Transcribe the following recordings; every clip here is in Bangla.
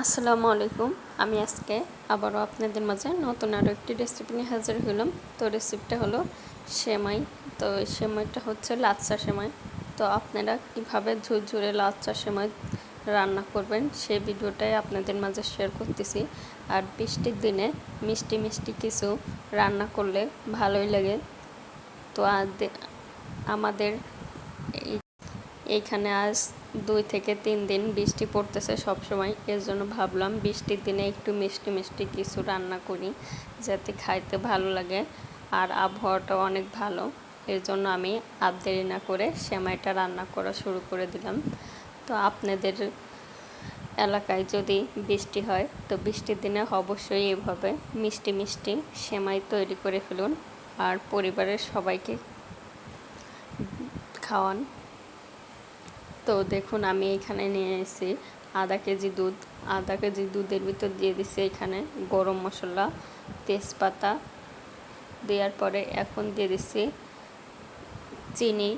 আসসালামু আলাইকুম। আমি আজকে আবারও আপনাদের মাঝে নতুন আরও একটি রেসিপি নিয়ে হাজির হলাম তো রেসিপিটা হলো সেমাই। তো এই সেমাইটা হচ্ছে লাচ্চা সেমাই। তো আপনারা কীভাবে ঝুরঝুরে লাচ্চা সেমাই রান্না করবেন সেই ভিডিওটাই আপনাদের মাঝে শেয়ার করতেছি। আর বৃষ্টির দিনে মিষ্টি মিষ্টি কিছু রান্না করলে ভালোই লাগে। তো আমাদের এইখানে আজ দুই থেকে তিন দিন বৃষ্টি পড়তেছে সব সময় এর জন্য ভাবলাম বৃষ্টির দিনে একটু মিষ্টি মিষ্টি কিছু রান্না করি, যাতে খাইতে ভালো লাগে আর আবহাওয়াটা অনেক ভালো। এর জন্য আমি আর দেরি না করে সেমাইটা রান্না করা শুরু করে দিলাম। তো আপনাদের এলাকায় যদি বৃষ্টি হয়, তো বৃষ্টির দিনে অবশ্যই এভাবে মিষ্টি মিষ্টি সেমাই তৈরি করে ফেলুন আর পরিবারের সবাইকে খাওয়ান। তো দেখুন, আমি এখানে নিয়ে এসেছি আধা কেজি দুধ। আধা কেজি দুধের ভিতর দিয়ে দিছি এখানে গরম মশলা, তেজপাতা। দেওয়ার পরে এখন দিয়ে দিচ্ছি চিনি।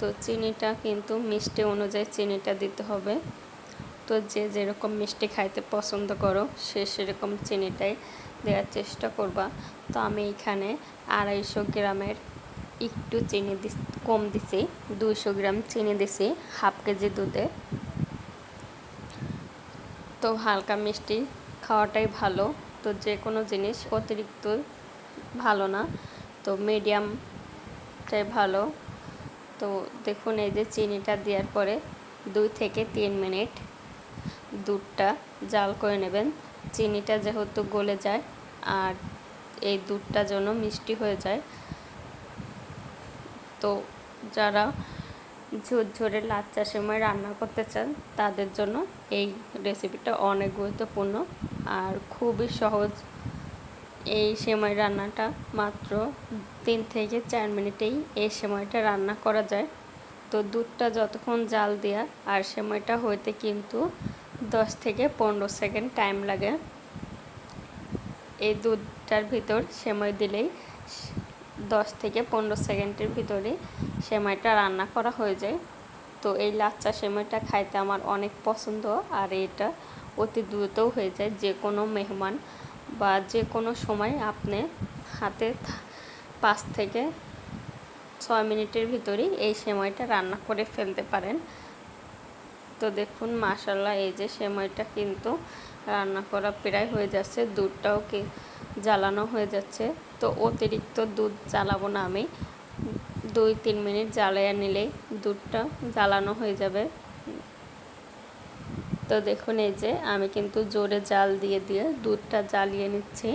তো চিনিটা কিন্তু মিষ্টি অনুযায়ী চিনিটা দিতে হবে। তো যে যেরকম মিষ্টি খাইতে পছন্দ করো, সে সেরকম চিনিটাই দেওয়ার চেষ্টা করবা। তো আমি এখানে আড়াইশো গ্রামের একটু চিনি দিস, কম দিছি, দুইশো গ্রাম চিনি দিছি, হাফ কেজি দুধে। তো হালকা মিষ্টি খাওয়াটাই ভালো। তো যে কোনো জিনিস অতিরিক্ত ভালো না, তো মিডিয়ামটাই ভালো। তো দেখুন, এই যে চিনিটা দেওয়ার পরে দুই থেকে তিন মিনিট দুধটা জাল করে নেবেন। চিনিটা যেহেতু গলে যায়, আর এই দুধটা যেন মিষ্টি হয়ে যায় তো যারা ঝুরঝুরে লাচ্চা সেমাই রান্না করতে চান, তাদের জন্য এই রেসিপিটা অনেক গুরুত্বপূর্ণ। আর খুবই সহজ। এই সেমাই রান্নাটা মাত্র তিন থেকে চার মিনিটেই এই সেমাইটা রান্না করা যায়। তো দুধটা যতক্ষণ জাল দেওয়া আর সেমাইটা হইতে কিন্তু দশ থেকে পনেরো সেকেন্ড টাইম লাগে। এই দুধটার ভিতর সেমাই দিলেই দশ থেকে পনেরো সেকেন্ডের ভিতরে সেমাইটা রান্না করা হয়ে যায়। তো এই লাচ্চা সেমাইটা খাইতে আমার অনেক পছন্দ আর এটা অতি দ্রুতও হয়ে যায়। যে কোনো মেহমান বা যে কোনো সময় আপনি হাতে পাঁচ থেকে ছয় মিনিটের ভিতরেই এই সেমাইটা রান্না করে ফেলতে পারেন। তো দেখুন মাসাল্লাহ এই যে সেমাইটা কিন্তু রান্না করা প্রায় হয়ে যাচ্ছে। দুধটাও কি জ্বালানো হয়ে যাচ্ছে। তো অতিরিক্ত দুধ জ্বালাবো না আমি। দুই, তিন মিনিট জ্বালাইয়া নিলেই দুধটা জ্বালানো হয়ে যাবে। তো দেখুন এই যে আমি কিন্তু জোরে জাল দিয়ে দিয়ে দুধটা জ্বালিয়ে নিচ্ছি।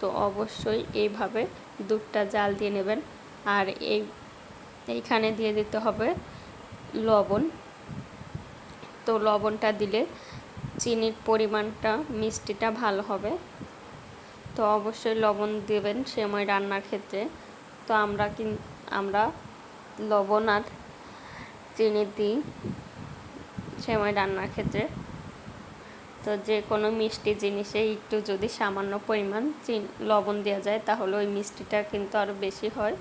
তো অবশ্যই এইভাবে দুধটা জাল দিয়ে নেবেন। আর এই, এইখানে দিয়ে দিতে হবে লবণ। তো লবণটা দিলে চিনির পরিমাণটা মিষ্টিটা ভালো হবে। তো অবশ্যই লবণ দেবেন সেময় রান্নার ক্ষেত্রে। তো আমরা কিন, আমরা লবণ আর চিনি দিই সেময় রান্নার ক্ষেত্রে। তো যে কোনো মিষ্টি জিনিসে একটু যদি সামান্য পরিমাণ লবণ দেওয়া যায় তাহলে ওই মিষ্টিটা কিন্তু আরও বেশি হয়।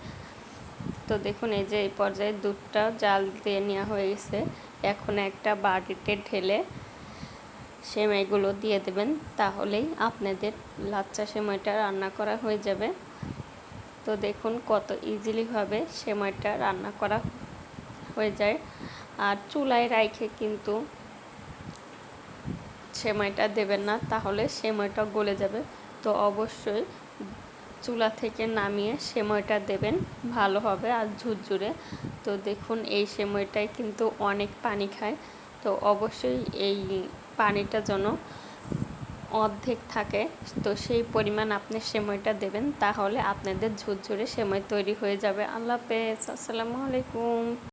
তো দেখুন এই যে এই পর্যায়ে দুধটা জাল দিয়ে নেওয়া হয়ে গেছে। এখন একটা বাটিতে ঢেলে সেমাইগুলো দিয়ে দেবেন, তাহলেই আপনাদের লাচ্চা সেমাইটা রান্না করা হয়ে যাবে। তো দেখুন কত ইজিলিভাবে সেমাইটা রান্না করা হয়ে যায়। আর চুলায় রাইখে কিন্তু সেমাইটা দেবেন না, তাহলে সেমাইটা গলে যাবে। তো অবশ্যই চুলা থেকে নামিয়ে সেমাইটা দেবেন, ভালো হবে আর ঝুরঝুরে। তো দেখুন এই সেমাইটাই কিন্তু অনেক পানি খায়। তো অবশ্যই এই পানিটা যেন অর্ধেক থাকে, তো সেই পরিমাণ আপনি সেময়টা দেবেন, তাহলে আপনাদের ঝুরঝুরে সেময় তৈরি হয়ে যাবে। আল্লাহ হাফেজ, আসসালামু আলাইকুম।